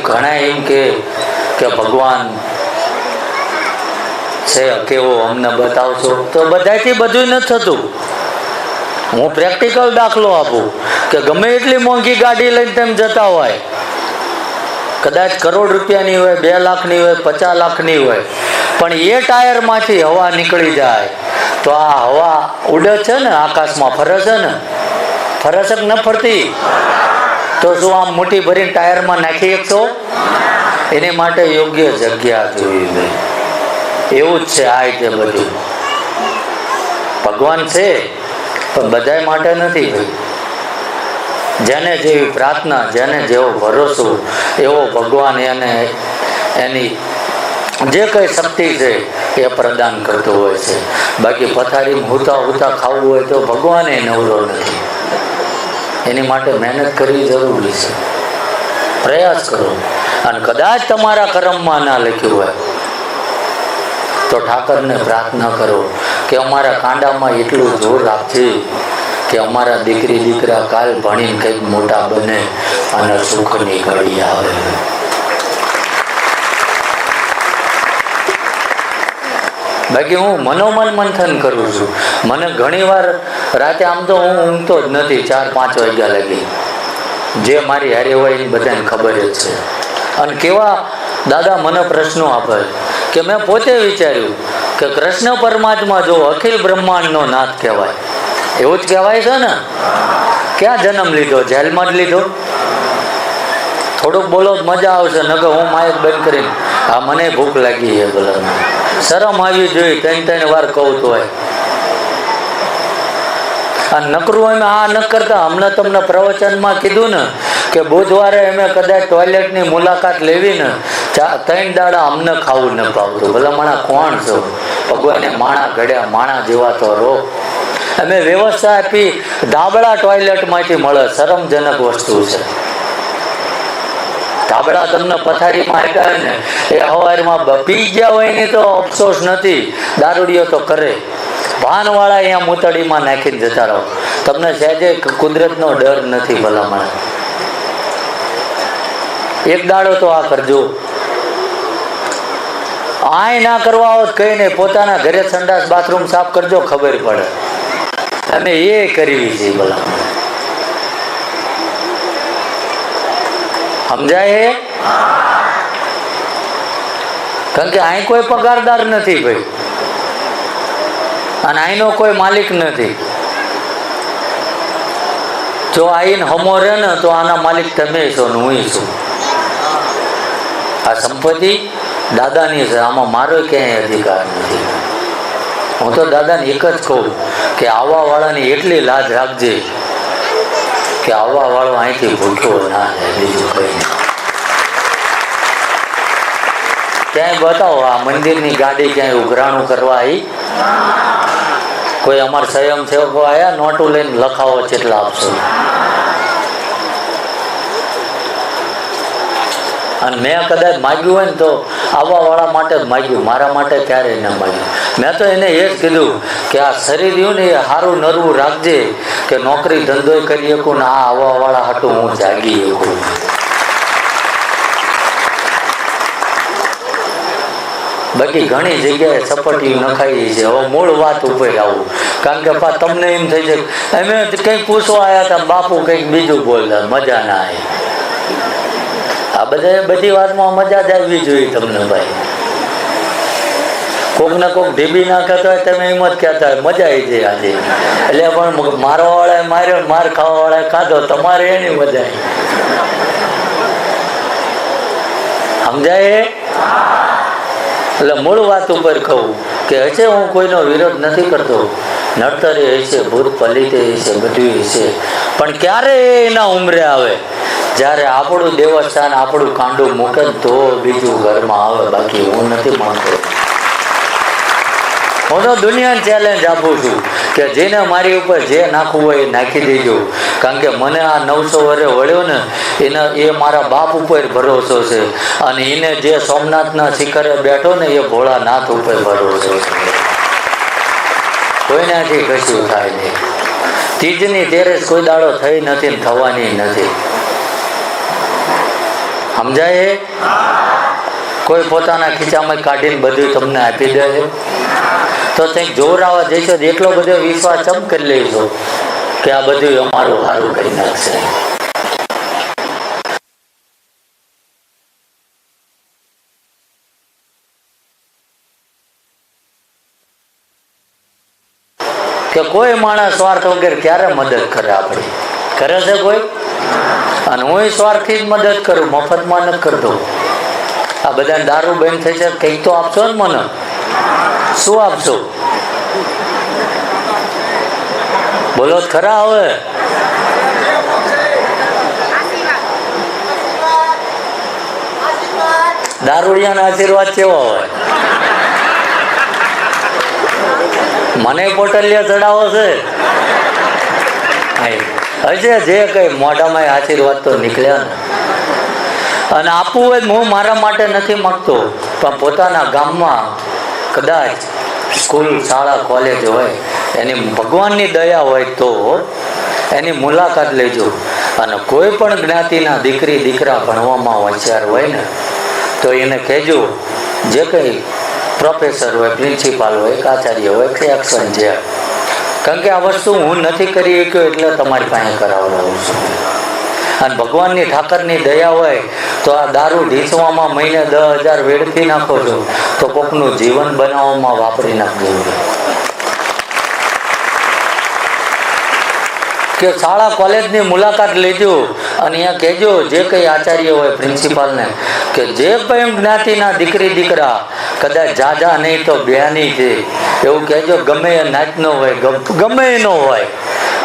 ઘણા એમ કે ભગવાન છે, કેવો અમને બતાવશો? તો બધાથી બધું નથી થતું. હું પ્રેક્ટિકલ દાખલો આપું, કે ગમે એટલી મોંઘી ગાડી લઈને તેમ જતા હોય, કદાચ કરોડ રૂપિયાની હોય, બે લાખની હોય, પચાસ લાખની હોય, પણ એ ટાયરમાંથી હવા નીકળી જાય, તો આ હવા ઉડે છે ને, આકાશમાં ફરે છે ને? ફરે ન ફરતી? તો શું આમ મોટી ભરીને ટાયરમાં નાખી શકશો એની માટે યોગ્ય જગ્યા જોઈ લે એવું જ છે આ રીતે બધું. ભગવાન છે, પણ બધાય માટે નથી ભાઈ. જેને જેવી પ્રાર્થના, જેને જેવો ભરોસો, એવો ભગવાન એને, એની જે કંઈ શક્તિ છે, એ પ્રદાન કરતો હોય છે. બાકી પથારીમાં હુતા હુતા ખાવું હોય તો ભગવાને નવરો નથી. એની માટે મહેનત કરવી જરૂરી છે. પ્રયાસ કરો. અને કદાચ તમારા કર્મમાં ના લખ્યું હોય, તો ઠાકરને પ્રાર્થના કરો કે અમારા કાંડામાં એટલું જોર રાખજે કે અમારા દીકરી દીકરા કાલ ભણીને કંઈક મોટા બને અને સુખની ઘડી આવે. બાકી હું મનોમન મંથન કરું છું. મને ઘણીવાર રાતે આમ તો હું ઊંઘતો જ નથી, ચાર, પાંચ વાગ્યા લગી. જે મારી હારે હોય એની બધાને ખબર જ છે. અને કેવા દાદા મને પ્રશ્નો આપે કે મેં પોતે વિચાર્યું કે કૃષ્ણ પરમાત્મા જો અખિલ બ્રહ્માંડનો નાથ કહેવાય. એવું જ કહેવાય છે ને? ક્યાં જન્મ લીધો? જેલમાં જ લીધો? થોડુંક બોલો મજા આવશે, નકર હું માયક બંધ કરીને. આ મને ભૂખ લાગી છે બોલો શરમ આવી જોઈએ ત્રણ ત્રણ વાર કહું તો હોય. ટોયલેટની મુલાકાત લેવી ને ત્રણ દાડા અમને ખાવું ન ભાવતું. ભલે માણા કોણ છો? ભગવાને માણા ઘડ્યા, માણા જેવા તો રો અમે વ્યવસ્થા આપી ધાબળા ટોયલેટમાંથી મળે. શરમજનક વસ્તુ છે. ધાબળા તમને પથારીમાં આપ્યા ને એ હવારમાં પી ગયા હોય ને તો અફસોસ નથી. દારૂડિયો તો કરે. ભાનવાળા અહીંયા મૂતળીમાં નાખીને જતા રહો. તમને સહેજે કુદરતનો ડર નથી ભલામણ. એક દાડો તો આ કરજો. આય ના કરવા હોત કહીને પોતાના ઘરે સંડાસ બાથરૂમ સાફ કરજો, ખબર પડે. અને એ કરવી છે ભલામણ. સમજાય હે? કારણ કે અહીં કોઈ પગારદાર નથી ભાઈ. અને અહીંનો કોઈ માલિક નથી. જો આઈને હમો રહે ને, તો આના માલિક તમે છો ને હું છું. આ સંપત્તિ દાદાની છે, આમાં મારો ક્યાંય અધિકાર નથી. હું તો દાદાને એક જ કહું કે આવવા વાળાની એટલી લાજ રાખજે કે આવવા વાળો અહીંથી ભૂખ્યો ના બીજું કઈ ક્યાંય બતાવો, આ મંદિરની ગાડી ક્યાંય ઉઘરાણું કરવા આવી? કોઈ અમાર સ્વયં સેવકો આવ્યા નોટું લઈને લખાવો કેટલા આપશો. અને મેં કદાચ માગ્યું હોય ને તો આવવા વાળા માટે જ માગ્યું, મારા માટે ક્યારે ન માગ્યું. મેં તો એને એ જ કીધું કે આ શરીર રહ્યું ને એ સારું નરવું રાખજે કે નોકરી ધંધો કરી શકું ને આ આવવા વાળા હાટું હું જાગી શકું. બાકી ઘણી જગ્યાએ સપટી નખાઈ છે. હવે મૂળ વાત ઉપર આવું. કારણ કે પા તમને એમ થઈ જાય, અમે કંઈક પૂછવા આવ્યા હતા બાપુ કંઈક બીજું બોલતા મજા ના આવી. આ બધા બધી વાતમાં મજા જ આવવી જોઈએ તમને ભાઈ. કોક ને કોક ઢીબી નાખતા હોય તમે એમ જ કહેતા હોય, મજા આવી જાય આજે. એટલે પણ મારવા વાળાએ માર્યો માર ખાવા વાળાએ ખાધો, તમારે એની મજા આવી સમજાય? એટલે મૂળ વાત ઉપર કહું કે હશે હું કોઈનો વિરોધ નથી કરતો. નડતરે હશે ભૂત પલિતે હશે બધું હશે પણ ક્યારે એના ઉમરે આવે? જ્યારે આપણું દેવસ્થાન આપણું કાંડું મૂકે તો બીજું ઘરમાં આવે, બાકી હું નથી માનતો. હું તો દુનિયાને ચેલેન્જ આપું છું. કે જેને મારી ઉપર જે નાખવું હોય એ નાખી દેજો. કારણ કે મને આ નવસો વર્ષે વળ્યો ને એને એ મારા બાપ ઉપર ભરોસો છે. અને એને જે સોમનાથના શિખરે બેઠો ને એ ભોળાનાથ ઉપર ભરોસો છે. કોઈનાથી કશું થાય નહીં. તીજની તેરસ કોઈ દાડો થઈ નથી ને થવાની નથી. સમજાય? કોઈ પોતાના ખીચામાં કાઢીને બધું તમને આપી દે છે? તો ત્યાં જોરાવા જઈશો એટલો બધો વિશ્વાસ ચમ કરી લઈશો કે આ બધું અમારું સારું કરી નાખશે. કે કોઈ માણસ સ્વાર્થ વગર ક્યારે મદદ કરે આપણે? કરે છે કોઈ? અને હું સ્વાર્થથી જ મદદ કરું મફતમાં ન કરતો. આ બધા દારૂ બંધ થઈ છે કંઈક તો આપશો ને મને? શું આપશો? બોલો, ખરા હવે? દારૂડિયાના આશીર્વાદ કેવો હોય? મને પોટલિયા ચડાવો છે. હશે જે કઈ મોઢામાં આશીર્વાદ તો નીકળ્યા ને. અને આપવું હોય હું મારા માટે નથી માગતો, પણ પોતાના ગામમાં કદાચ સ્કૂલ, શાળા, કોલેજ હોય, એની ભગવાનની દયા હોય તો એની મુલાકાત લેજો. અને કોઈ પણ જ્ઞાતિના દીકરી, દીકરા ભણવામાં હોશિયાર હોય ને, તો એને કહેજો, જે કંઈ પ્રોફેસર હોય પ્રિન્સિપાલ હોય આચાર્ય હોય, કે એક્શન છે કારણ કે આ વસ્તુ હું નથી કરી શક્યો એટલે તમારી પાસે કરાવડાવું છું. અને ભગવાનની ઠાકરની દયા હોય તો આ દારૂ ઢીંચવામાં મહિને દસ હજાર વેડફી નાખો છો. તો કોકનું જીવન બનાવવામાં વાપરી નાખજો. કે શાળા કોલેજની મુલાકાત લેજો અને અહીંયા કહેજો જે કંઈ આચાર્ય હોય પ્રિન્સિપાલને કે જે કંઈ જ્ઞાતિના દીકરી દીકરા કદાચ જાજા નહીં તો બ્યાની છે. એવું કહેજો ગમે એ નાચનો હોય ગમે એનો હોય.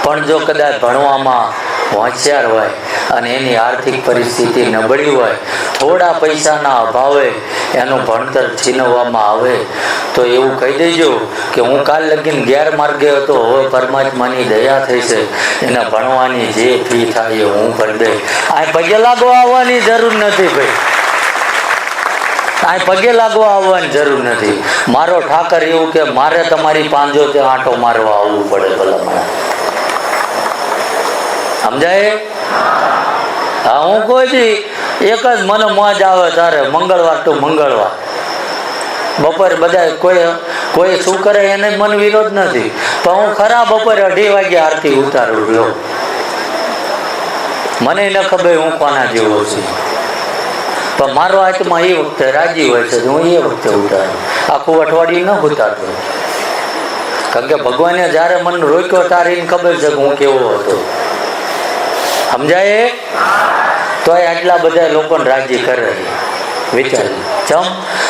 પણ જો કદાચ ભણવામાં હોશિયાર હોય અને એની આર્થિક પરિસ્થિતિ નબળી હોય, થોડા પૈસાના અભાવે એનું ભણતર છીનવવામાં આવે, તો એવું કહી દેજો કે હું કાલ લગીન ગેરમાર્ગે હતો, હવે પરમાત્માની દયા થઈ છે. એને ભણવાની જે ફી થાય એ હું ભરી દઈ. આ પગે લાગો આવવાની જરૂર નથી ભાઈ. આ પગે લાગવા આવવાની જરૂર નથી. મારો ઠાકર એવું કે, મારે તમારી પાંજો તે આંટો મારવા આવવું પડે ભલા મને સમજાય? હા, હું કોઈ દી એક જ મને મોજ આવે તારે મંગળવાર તો મંગળવાર. બપોરે બધા કોઈ કોઈ શું કરે એને મન વિરોધ નથી. પણ હું ખરા બપોરે અઢી વાગે આરતી ઉતારું રહ્યો. મને ન ખબર હું કોના જેવો છું. પણ મારો હાથમાં એ વખતે રાજી હોય છે હું એ વખતે ઉતારું. આખું અઠવાડિયું ન ઉતારતો કારણ કે ભગવાને જ્યારે મને રોક્યો ત્યારે એને ખબર છે કે હું કેવો હતો. સમજાય? તોય આટલા બધા લોકોને રાજી કરે વિચાર. ચમ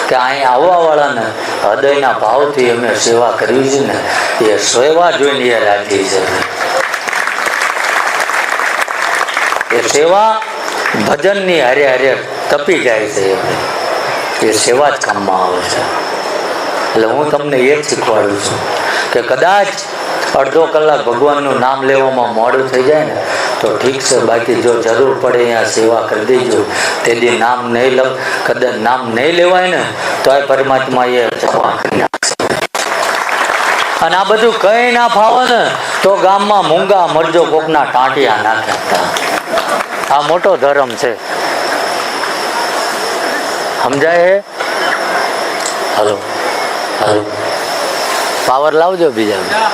કે અહીં આવવાવાળાને હૃદયના ભાવથી અમે સેવા કરવી છે ને, એ સેવા જોઈને એ રાજી છે. એ સેવા ભજનની હારે હારે તપી જાય છે એ સેવા જ કામમાં આવે છે. એટલે હું તમને એ જ શીખવાડું છું કે કદાચ અડધો કલાક ભગવાનનું નામ લેવામાં મોડું થઈ જાય ને તો ઠીક છે, બાકી જો જરૂર પડે અહીંયા સેવા કરી દેજો. તેથી નામ નહીં લવ કદાચ નામ નહીં લેવાય ને તો આ પરમાત્મા એ અને આ બધું કઈ ના ફાવે ને, તો ગામમાં મૂંગા મરજો કોકના ટાંટિયા નાખ્યા આ મોટો ધર્મ છે. સમજાય હે? Hello hello. પાવર લાવજો બીજા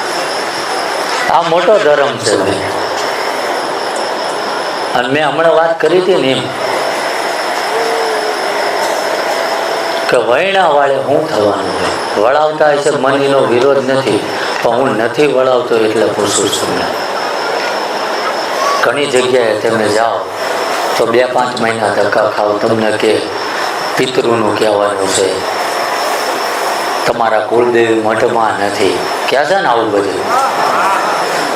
આ મોટો ધર્મ છે. ભાઈ અને મેં હમણાં વાત કરી હતી ને એમ કે વૈણા વાળે હું થવાનું છે? વળાવતા હશે મને વિરોધ નથી, પણ હું નથી વળાવતો એટલે પૂછું છું મેં ઘણી જગ્યાએ તમે જાઓ, તો બે પાંચ મહિના ધક્કા ખાઓ, તમને કે પિતૃનું કહેવાનું છે. તમારા કુળદેવ મઠમાં નથી. ક્યાં છે ને આવું બધું?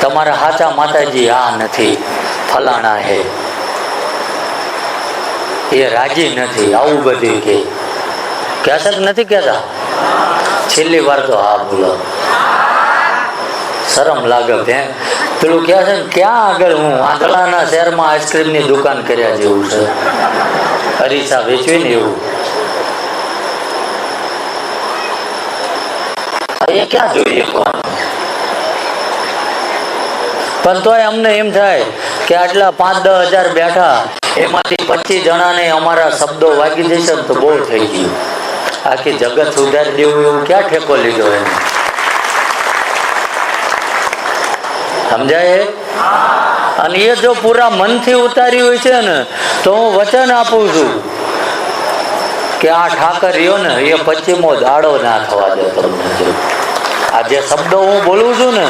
તમારા હાચા માતાજી આ નથી. ફલાણા હે. એ રાજી નથી, આવું બધું કે. ક્યાં નથી કહેતા? છેલ્લી વાર તો હા બોલો. શરમ લાગે ભેં. પેલું કહે છે ને, ક્યાં આગળ હું? આંધળાના શહેરમાં આઈસ્ક્રીમની દુકાન કર્યા જેવું છે. અરીસા વેચવી ને એવું. ક્યાં જોઈએ પણ તોય અમને એમ થાય કે આટલા પાંચ દસ હજાર બેઠા, એમાંથી પચીસ જણાને અમારા શબ્દો વાગી જશે તો બહુ થઈ ગયું. આખી જગત સુધારી દેવું એવું ક્યાં ઠેકો લીધો એને? સમજાય? અને એ જો પૂરા મનથી ઉતારી હોય છે ને, તો હું વચન આપું છું કે આ ઠાકર રહ્યો ને, એ પશ્ચિમો દાડો ના થવા દે તમને આ જે શબ્દો હું બોલું છું ને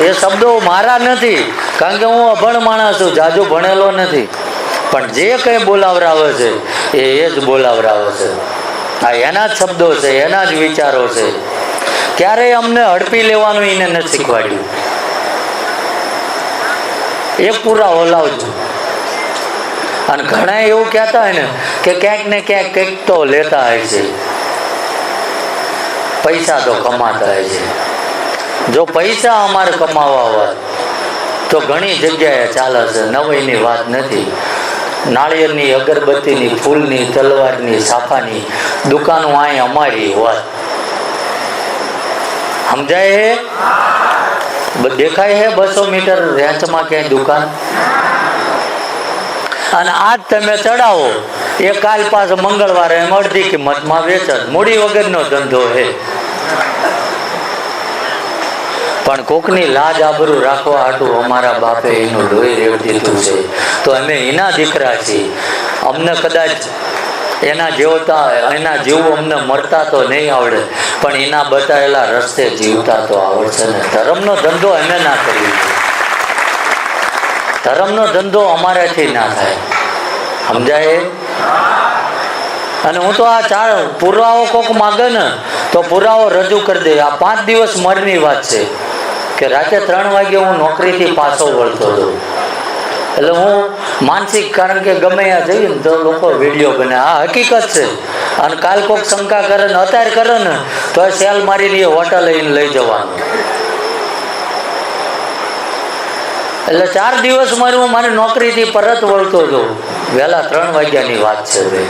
એ શબ્દો મારા નથી, કારણ કે હું અભણ માણસ છું, જાજુ ભણેલો નથી. પણ જે કંઈ બોલાવરાવે છે, એ એ જ બોલાવરાવે છે. આ એના જ શબ્દો છે, એના જ વિચારો છે. ક્યારેય અમને હડપી લેવાનું એને નથી શીખવાડ્યું. એક પૂરા ઓલાવજો અને ઘણા એવું કહેતા હોય ને, કે ક્યાંક ને ક્યાંક કંઈક તો લેતા હોય છે. પૈસા તો કમાતા હોય છે. જો પૈસા અમારે કમાવા હોય, તો ઘણી જગ્યાએ ચાલે છે. નવાઈની વાત નથી. નાળિયેરની અગરબત્તીની, ફૂલની, તલવારની, સાફાની દુકાનો અહીં અમારી હોય. સમજાય દેખાય હે બસો મીટર રેન્ચમાં ક્યાંય દુકાન? અને આજ તમે ચડાવો. એ કાલ પાછો મંગળવારે એમ અડધી કિંમતમાં વેચે મૂડી વગરનો ધંધો હે. પણ કોકની લાજ આબરૂ રાખવા હાટું અમારા બાપે એનું લોહી રેડ દીધું છે. તો અમે એના દીકરા છીએ. અમને કદાચ એના જેવતા, એના જેવું અમને મરતા તો નહીં આવડે, પણ એના બતાવેલા રસ્તે જીવતા તો આવડશે ને. ધર્મનો ધંધો અમે ના કરીએ. ધર્મનો ધંધો અમારાથી ના થાય. સમજાય? અને હું તો આ ચાર પુરાવો કોક માગે ને, તો પુરાવો રજૂ કરી દે. આ પાંચ દિવસ મરની વાત છે. કે રાતે ત્રણ વાગે હું નોકરીથી પાછો વળતો હતો. એટલે હું માનસિક કારણ કે ગમે ત્યાં જઈએ ને તો લોકો વીડિયો બને. આ હકીકત છે. અને કાલ કોક શંકા કરે ને અત્યારે કરે ને, તો સેલ મારીને એ હોટલ લઈને લઈ જવાનું. એટલે ચાર દિવસ મારી હું મારી નોકરીથી પરત વળતો હતો. વહેલા ત્રણ વાગ્યાની વાત છે ભાઈ.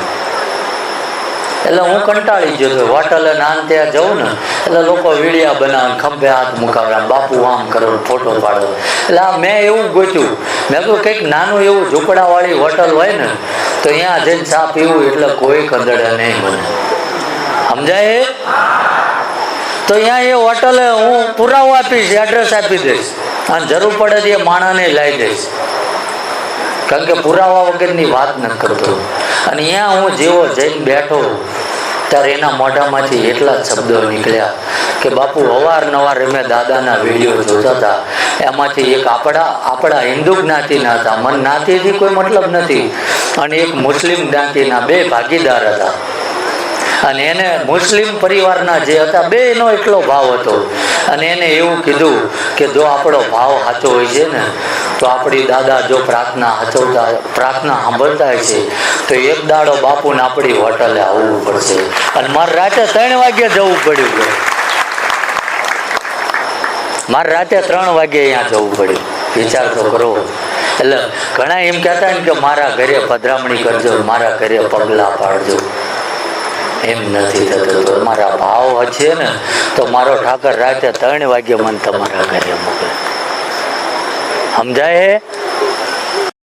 એટલે હું કંટાળી ગયો છું. હોટલે નાન ત્યાં જઉં ને, એટલે લોકો વીડિયા બનાવે, ખંભે હાથ મુકાવે, બાપુ આમ કરો, ફોટો પાડો. એટલે આ મેં એવું ગોત્યું. મેં કહ્યું કંઈક નાનું એવું ઝૂંપડાવાળી હોટલ હોય ને, તો અહીંયા જઈને ચા પીવું એટલે કોઈ કંદડે નહીં મને સમજાય? તો અહીંયા એ હોટલે હું પુરાવો આપીશ એડ્રેસ આપી દઈશ. અને જરૂર પડે તો એ માણસને લાવી દઈશ. કારણ કે પુરાવા વગરની વાત ન કરતો. અને અહીંયા હું જેવો જઈને બેઠો ત્યારે એના મોઢામાંથી એટલા શબ્દો નીકળ્યા કે બાપુ અવારનવાર અમે દાદાના વીડિયો જોતા હતા. એમાંથી એક આપણા આપણા હિન્દુ જ્ઞાતિના હતા. મન જ્ઞાતિથી કોઈ મતલબ નથી. અને એક મુસ્લિમ જ્ઞાતિના બે ભાગીદાર હતા. અને એને મુસ્લિમ પરિવારના જે હતા બેનો એટલો ભાવ હતો. અને એને એવું કીધું કે જો આપણો ભાવ સાચો હોય છે ને, તો આપણી દાદા જો પ્રાર્થના સાચવતા, પ્રાર્થના સાંભળતા છે, તો એક દાડો બાપુને આપણી હોટલે આવવું પડશે. અને મારે રાતે ત્રણ વાગ્યે જવું પડ્યું મારે રાતે ત્રણ વાગે અહીંયા જવું પડ્યું. વિચાર તો કરો. એટલે ઘણા એમ કહેતા ને કે મારા ઘરે પધરામણી કરજો મારા ઘરે પગલાં પાડજો. એમ નથી થતું. તો મારા ભાવ છે ને, તો મારો ઠાકર રાતે ત્રણ વાગે મને તમારા ઘરે મોકલે. સમજાય?